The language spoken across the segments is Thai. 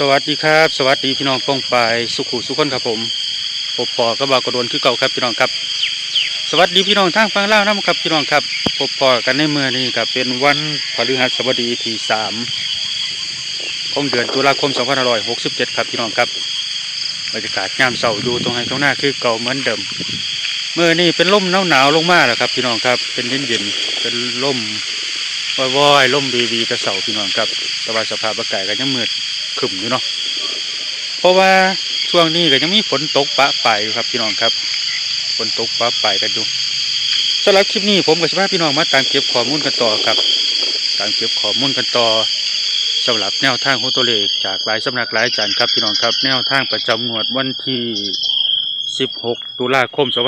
สวัสดีครับ สวัสดีพี่น้องป้องปายสุขุสุขคนครับผมปบปอกับบ่ากระโดนคือเก่าครับพี่น้องครับ สวัสดีพี่น้องทางฟังเล่าน้ำครับพี่น้องครับพบปอกันในเมื่อนี้ครับเป็นวันพฤหัสบดีที่สามของเดือนตุลาคม2567 ครับพี่น้องครับบรรยากาศยามเสาร์อยู่ตรงไหนตรงหน้าคือเก่าเหมือนเดิมเมื่อนี้เป็นลมหนาวหนาวลงมาแล้วครับ พี่น้องครับเป็นเย็นเย็นเป็นลมว่อยๆลมวีวีแต่เสาพี่น้องครับแต่ว่าสภาพอากาศก็ยังมืด ขึมอยู่เนาะเพราะว่าช่วงนี้ก็ยังมีฝนตกปะปายอยู่ครับพี่น้องครับฝนตกปะปายกันอยู่สำหรับคลิปนี้ผมกับชาวบ้าพี่น้องมาตามเก็บข้อมูลกันต่อครับตามเก็บข้อมูลกันต่อสำหรับแนวทางของตัวเลขจากหลายสำนักหลายอาจารย์ครับพี่น้องครับ แนวทางประจำงวดวันที่ 16 ตุลาคม 2567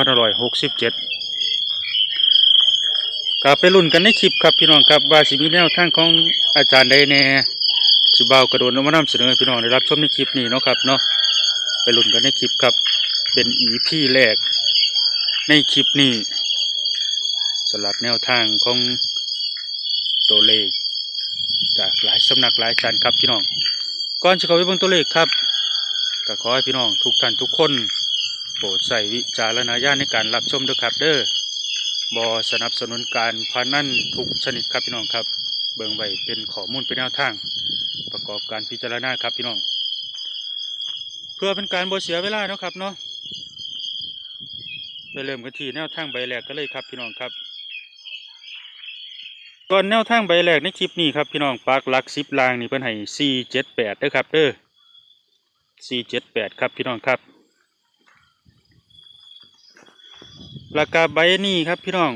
ก็ไปรุ่นกันในคลิปครับพี่น้องครับว่าสิมีแนวทางของอาจารย์ใดแน่ สิบ่าวกระโดดนมานำเสนอให้พี่น้องได้รับชมในคลิปนี้เนาะครับเนาะไปลุ้นกันในคลิปครับ เป็นอีพีแรก ในคลิปนี้สำหรับแนวทางของตัวเลข จากหลายสำนักหลายอาจารครับพี่น้อง ก่อนจะเข้าไปเบิ่งตัวเลขครับก็ขอให้พี่น้องทุกท่านทุกคน โปรดใส่วิจารณญาณในการรับชมด้วยครับเด้อบอสนับสนุนการพนันทุกชนิดครับพี่น้องครับ เบิ่งไว้เป็นข้อมูลเป็นแนวทาง ประกอบการพิจารณาครับพี่น้อง เพื่อเป็นการบ่เสียเวลาเนาะครับเนาะไปเริ่มกันที่แนวทางใบแรกกันเลยครับพี่น้องครับก่อนแนวทางใบแรกในคลิปนี้ครับพี่น้องปากหลักสิบลางนี่เพิ่นให้สี่เจ็ดแปดเด้อครับเด้อสี่เจ็ดแปดครับพี่น้องครับราคาใบนี้ครับพี่น้อง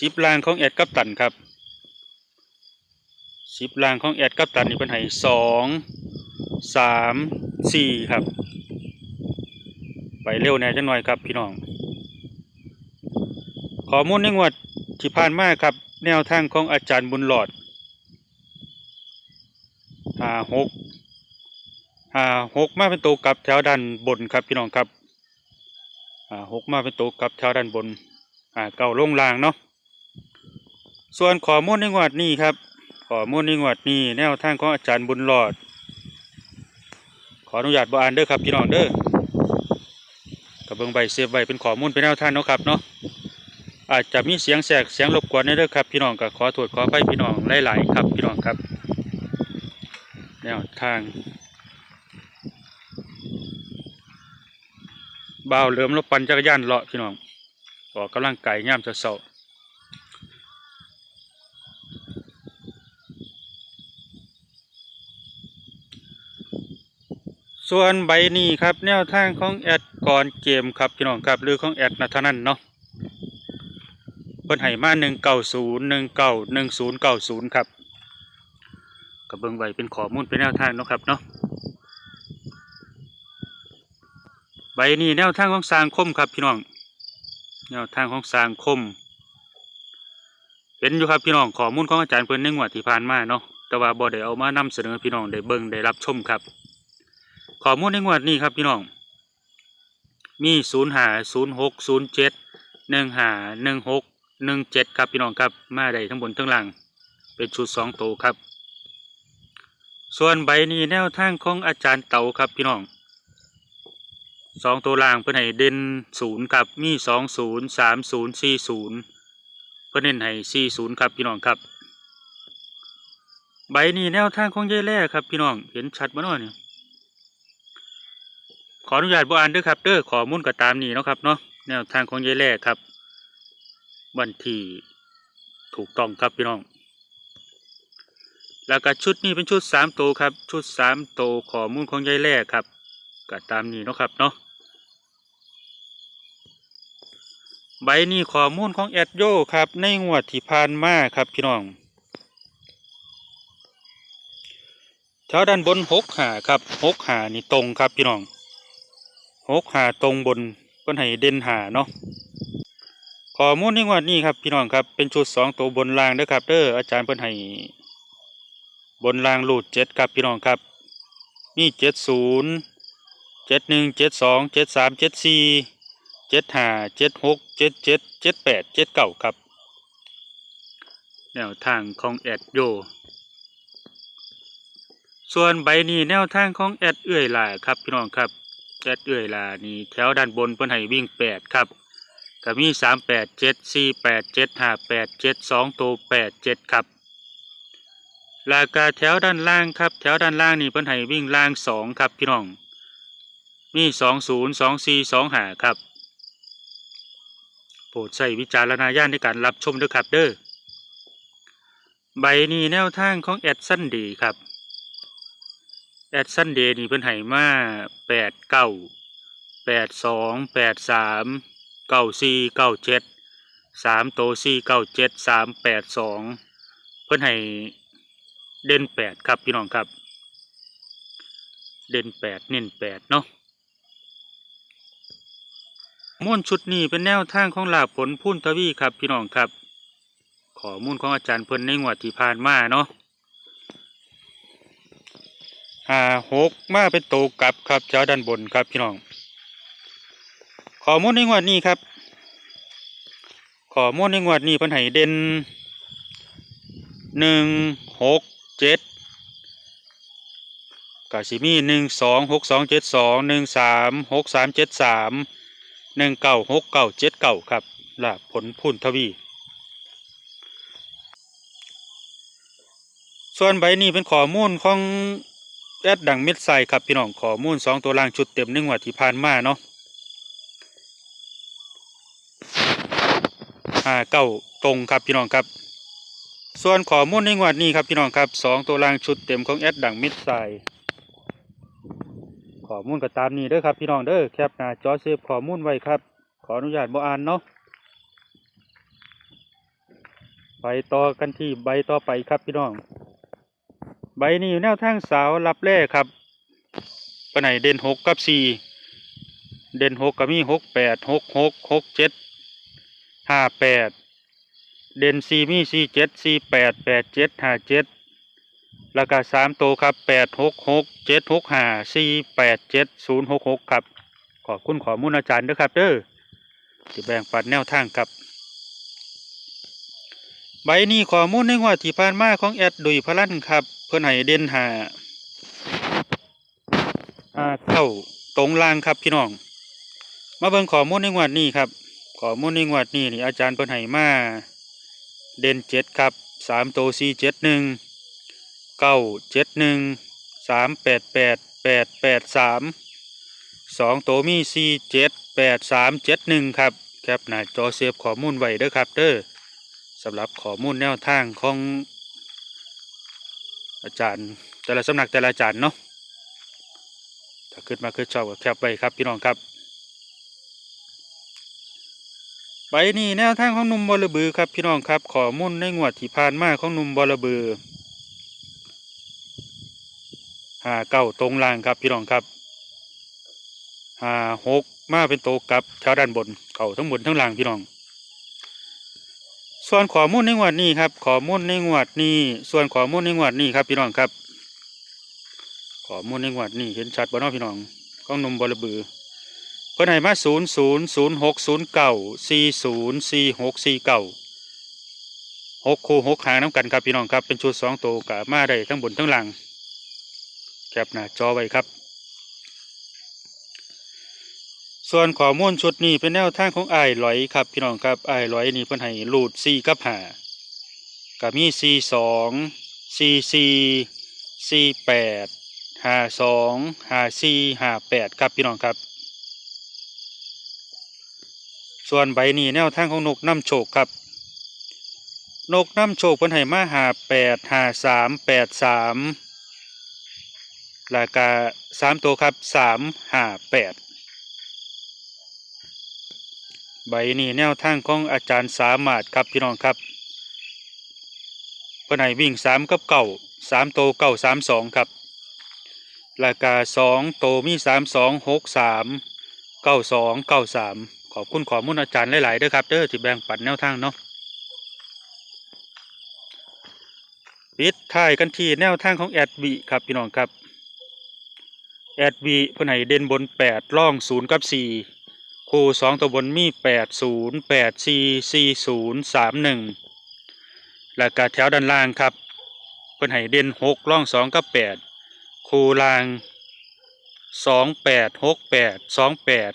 สิบลางของแอดกัปตันครับ สิบลางของแอดกัปตันนี่เป็นให้สองสามสี่ครับ ไปเร็วแน่จังหน่อยครับพี่น้อง ข้อมูลในงวดที่ผ่านมาครับแนวทางของอาจารย์บุญหลอดห้าหกห้าหกมาเป็นตัวกลับแถวด้านบนครับพี่น้องครับห้าหกมาเป็นตัวกลับแถวด้านบนอ่าเก่าลงล่างเนาะส่วนข้อมูลในงวดนี้ครับ ข้อมูลในงวดนี้แนวทางของอาจารย์บุญรอด ขออนุญาตบอ่านเด้อครับพี่น้องเด้อกับเบิงใบเสียบใบเป็นข้อมูลเป็นแนวทางเนาะครับเนาะอาจจะมีเสียงแสกเสียงรบกวนในเด้อครับ พี่น้องก็ขอโทษขอไปพี่น้องหลายๆครับพี่น้องครับ แนวทางบ่าวเหลิมรถปั่นจักรยานเลาะพี่น้องออกกำลังกายย่ามจะเสา ส่วนใบนี้ครับแนวทางของแอดก่อนเกมครับพี่น้องครับหรือของแอดนัทนันเนาะเพิ่นให้มาหนึ่งเก้าศูนย์หนึ่งเก้าหนึ่งศูนย์เก้าศูนย์ครับกับเบิ่งใบเป็นข้อมูลเป็นแนวทางเนาะครับเนาะใบนี้แนวทางของสร้างคมครับพี่น้อง แนวทางของสร้างคม เห็นอยู่ครับพี่น้องข้อมูลของอาจารย์เพิ่นในงวดที่ผ่านมาเนาะแต่ว่าบ่ได้เอามานำเสนอพี่น้องได้เบิ่งได้รับชมครับ ข้อมูลในงวดนี้ครับพี่น้อง มีศูนย์หาศูนย์หกศูนย์เจ็ดหนึ่งหาหนึ่งหกหนึ่งเจ็ดครับพี่น้องครับมาได้ทั้งบนทั้งล่าง เป็นชุดสองตัวครับ ส่วนใบนี้แนวทางของอาจารย์เต่าครับพี่น้องสองตัวล่างเพื่อนให้เด่นศูนย์ครับมีสองศูนย์สามศูนย์สี่ศูนย์เพื่อนเน้นให้สี่ศูนย์ครับพี่น้องครับ ใบนี้แนวทางของยายแร่ครับพี่น้องเห็นชัดมาหน่อยเนี่ย ออนุญาตบ่อ่านด้วยครับเด้อขอมุ่นก็ตามนี้นะครับเนาะแนวทางของยายแร่ครับ วันที่ถูกต้องครับพี่น้อง แล้วก็ชุดนี้เป็นชุดสามตัวครับ ชุดสามตัวขอมุ่นของยายแร่ครับก็ตามนี้นะครับเนาะใบนี้ข้อมูลของแอดโยครับ ในงวดที่ผ่านมาครับพี่น้องแถวด้านบนหกหาครับหกหานี่ตรงครับพี่น้อง หกหาตรงบนเพิ่นให้เด่นหาเนาะข้อมูลในงวดนี้ครับพี่น้องครับเป็นชุดสองตัวบนรางเด้อครับเด้ออาจารย์เพิ่นให้บนรางรูดเจ็ดครับพี่น้องครับมีเจ็ดศูนย์เจ็ดหนึ่งเจ็ดสองเจ็ดสามเจ็ดสี่เจ็ดห้าเจ็ดหกเจ็ดเจ็ดเจ็ดแปดเจ็ดเก้าครับแนวทางของแอดโย ส่วนใบนี้แนวทางของแอดเอื้อยหล่าครับพี่น้องครับ แอดเอื้อยล่านี่แถวด้านบนเพิ่นให้วิ่งแปดครับก็มีสามแปดเจ็ดสี่แปดเจ็ดห้าแปดเจ็ดสองตัวแปดเจ็ดครับลากาแถวด้านล่างครับ แถวด้านล่างนี่เพิ่นให้วิ่งล่างสองครับพี่น้อง มีสองศูนย์สองสี่สองหาครับโปรดใช้วิจารณญาณในการรับชมด้วยครับเด้อใบนี้แนวทางของแอดซันดีครับ แอดซันเดย์นี่เพิ่นให้มาแปดเก้าแปดสองแปดสามเก้าสี่เก้าเจ็ดสามโตสี่เก้าเจ็ดสามแปดสองเพิ่นให้เด่นแปดครับพี่น้องครับ เด่นแปดเน้นแปดเนาะม้วนชุดนี้เป็นแนวทางของลาบผลพุ่นทวีครับพี่น้องครับ ขอมูลของอาจารย์เพิ่นในงวดที่ผ่านมาเนาะ ห้าหกมาเป็นโตกลับครับแถวด้านบนครับพี่น้องข้อมูลในงวดนี้ครับข้อมูลในงวดนี้เพิ่นให้เด่นหนึ่งหกเจ็ดกาสิมีหนึ่งสองหกสองเจ็ดสองหนึ่งสามหกสามเจ็ดสามหนึ่งเก้าหกเก้าเจ็ดเก้าครับลาบผลพุ่นทวี ส่วนใบนี้เป็นข้อมูลของ แอดดังเม็ดใส่ครับพี่น้องขอมูลสองตัวล่างชุดเต็มหนึ่งวัดที่ผ่านมาเนาะห้าเก้าตรงครับพี่น้องครับ ส่วนขอมูลในงวดนี้ครับพี่น้องครับสองตัวล่างชุดเต็มของแอดดังเม็ดใส่ข้อมูลก็ตามนี้เด้อครับพี่น้องเด้อแคปหน้าจอเซฟขอมูลไว้ครับ ขออนุญาตบ่อ่านเนาะไปต่อกันที่ใบต่อไปครับพี่น้อง ใบนี้อยู่แนวทางสาวรับแร่ครับปไหนเด่นหกกับสี่เด่นหกก็มีหกแปดหกหกหกเจ็ดห้าแปดเด่นสี่มีสี่เจ็ดสี่แปดแปดเจ็ดห้าเจ็ดแล้วก็สามตัวครับแปดหกหกเจ็ดหกห้าสี่แปดเจ็ดศูนย์หกหกครับ ขอบคุณขอมูลอาจารย์ด้วยครับเด้อที่แบ่งปันแนวทางครับ ใบนี้ขอมูลในงวดที่ผ่านมาของแอดดุยพลันครับ พื่อนให้เด่นหาหาเข้าตรงล่างครับพี่น้อง มาเบิ่งข้อมูลในงวดนี้ครับข้อมูลในงวดนี้นี่อาจารย์เพิ่นให้มาเด่นเจ็ดครับสามโตสี่เจ็ดหนึ่งเก้าเจ็ดหนึ่งสามแปดแปดแปดแปดสามสองโตมีสี่เจ็ดแปดสามเจ็ดหนึ่งครับแคปหน้าจอเซฟข้อมูลไว้เด้อครับเด้อสำหรับข้อมูลแนวทางของ อาจารย์แต่ละสำนักแต่ละอาจารย์เนาะถ้าขึ้นมาคือชอบก็แคปไว้ครับพี่น้องครับใบนี้แนวทางของหนุ่มบอลบือครับพี่น้องครับขอมูลในงวดที่ผ่านมาของหนุ่มบอลบือหาเก้าตรงล่างครับพี่น้องครับหาหกมาเป็นโตกับแถวด้านบน เข่าทั้งบนทั้งล่างพี่น้อง ส่วนข้อมูลในงวดนี้ครับข้อมูลในงวดนี้ ส่วนข้อมูลในงวดนี้ครับพี่น้องครับข้อมูลในงวดนี้เห็นชัดบ่เน้องพี่น้องของหนมบอระบือเพิ่อนให้มาศูนย์ศูนย์ศูนย์หกศูนย์เก้าสี่ศูนย์สี่หกสี่เก้าหกคู่หกหางน้ำกันครับพี่น้องครับเป็นชุดสองตัวกับมาได้ทั้งบนทั้งหล่างแคปหน้าจอไว้ครับ ส่วนข้อมูลชุดนี้เป็นแนวทางของไอ้ลอยครับพี่น้องครับไอ้ลอยนี่เพิ่นให้รูดสี่กับหาก็มีสี่สองสี่สี่สี่แปดหาสองหาสี่หาแปดครับพี่น้องครับ ส่วนใบนี้แนวทางของนกน้ำโชคครับ นกน้ำโชคเพิ่นให้มาหาแปดหาสามแปดสามราคาสามตัวครับสามหาแปด ใบนี้แนวทางของอาจารย์สามารถครับพี่น้องครับเพื่อนให้วิ่งสามกับเก่าสามโตเก่าสามสองครับราคาสองโตมีสามสองหกสามเก้าสองเก้าสามขอบคุณขอมุ่นอาจารย์หลายๆด้อครับเด้อที่แบ่งปันแนวทางเนาะปิดท้ายกันที่แนวทางของแอดบีครับพี่น้องครับแอดบีเพื่อนให้เด่นบนแปดล่องศูนย์กับสี่ คู่สองตัวบนมีแปดศูนย์แปดสี่สี่ศูนย์สามหนึ่งแล้วก็แถวด้านล่างครับเพิ่นให้เด่นหกล่องสองกับแปดคูรางสองแปดหกแปดสองแปด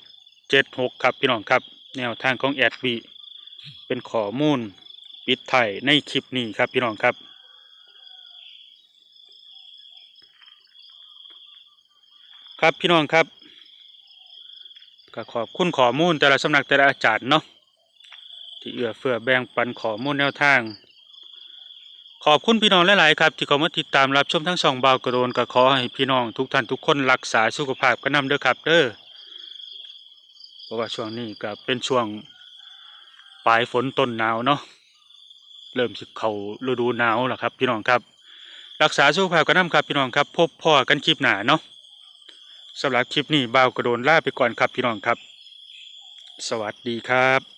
เจ็ดหกครับพี่น้องครับ แนวทางของแอดบีเป็นข้อมูลปิดไทยในคลิปนี้ครับพี่น้องครับครับพี่น้องครับ ก็ขอบคุณข้อมูลแต่ละสำนักแต่ละอาจารย์เนาะที่เอื้อเฟื้อแบ่งปันข้อมูลแนวทาง ขอบคุณพี่น้องหลายๆครับ ที่เข้ามาติดตามรับชมทั้งสองบาวกระโดนก็ขอให้พี่น้องทุกท่านทุกคนรักษาสุขภาพกันนำเด้อครับเด้อเพราะว่าช่วงนี้ก็เป็นช่วงปลายฝนต้นหนาวเนาะเริ่มสิเขาฤดูหนาวแล้วครับ พี่น้องครับ รักษาสุขภาพกันนำครับพี่น้องครับ พบพ่อกันคลิปหนาเนาะ สำหรับคลิปนี้บ่าวกระโดนลาไปก่อนครับพี่น้องครับ สวัสดีครับ